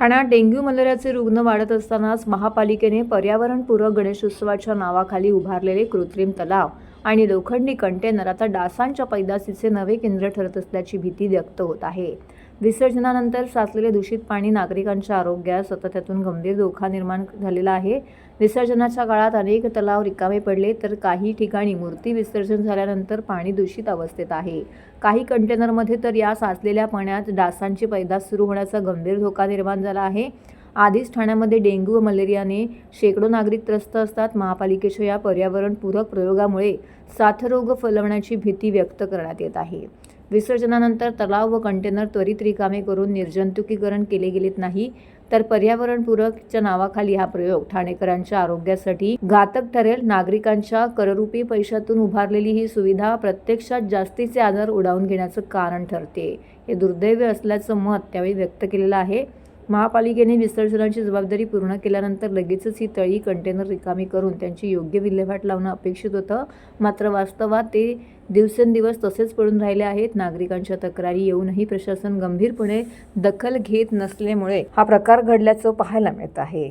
ठाण्यात डेंग्यू मलेरियाचे रुग्ण वाढत असतानाच महापालिकेने पर्यावरणपूरक गणेशोत्सवाच्या नावाखाली उभारलेले कृत्रिम तलाव आणि लोखंडी कंटेनर आता डासांच्या पैदासीचे नवे केंद्र ठरत असल्याची भीती व्यक्त होत आहे. विसर्जनानंतर साचलेले दूषित पाणी नागरिकांच्या आरोग्यास सतत त्यातून गंभीर धोका निर्माण झालेला आहे. विसर्जनाच्या काळात अनेक तलाव रिकामे पडले तर काही ठिकाणी मूर्ती विसर्जन झाल्यानंतर पाणी दूषित अवस्थेत आहे. काही कंटेनरमध्ये तर या साचलेल्या पाण्यात डासांची पैदास सुरू होण्याचा गंभीर धोका निर्माण झाला आहे. आधीच ठाण्यामध्ये डेंग्यू व मलेरियाने शेकडो नागरिक त्रस्त असतात. महापालिकेच्या या पर्यावरणपूरक प्रयोगामुळे साथरोग फैलवण्याची भीती व्यक्त करण्यात येत आहे. विसर्जनानंतर तलाव व कंटेनर त्वरित रिकामे करून निर्जंतुकीकरण केले गेलेत नाही तर पर्यावरणपूरकच्या नावाखाली हा प्रयोग ठाणेकरांच्या आरोग्यासाठी घातक ठरेल. नागरिकांच्या कररूपी पैशातून उभारलेली ही सुविधा प्रत्यक्षात जास्तीचे आजार उडावून घेण्याचं कारण ठरते. हे दुर्दैव असल्याचं मत त्यावेळी व्यक्त केलेलं आहे. महापालिकेने विसर्जनाची जबाबदारी पूर्ण केल्यानंतर लगेचच ही तळी कंटेनर रिकामी करून त्यांची योग्य विल्हेवाट लावणं अपेक्षित होतं. मात्र वास्तवात ते दिवसेंदिवस तसेच पडून राहिले आहेत. नागरिकांच्या तक्रारी येऊनही प्रशासन गंभीरपणे दखल घेत नसल्यामुळे हा प्रकार घडल्याचं पाहायला मिळत आहे.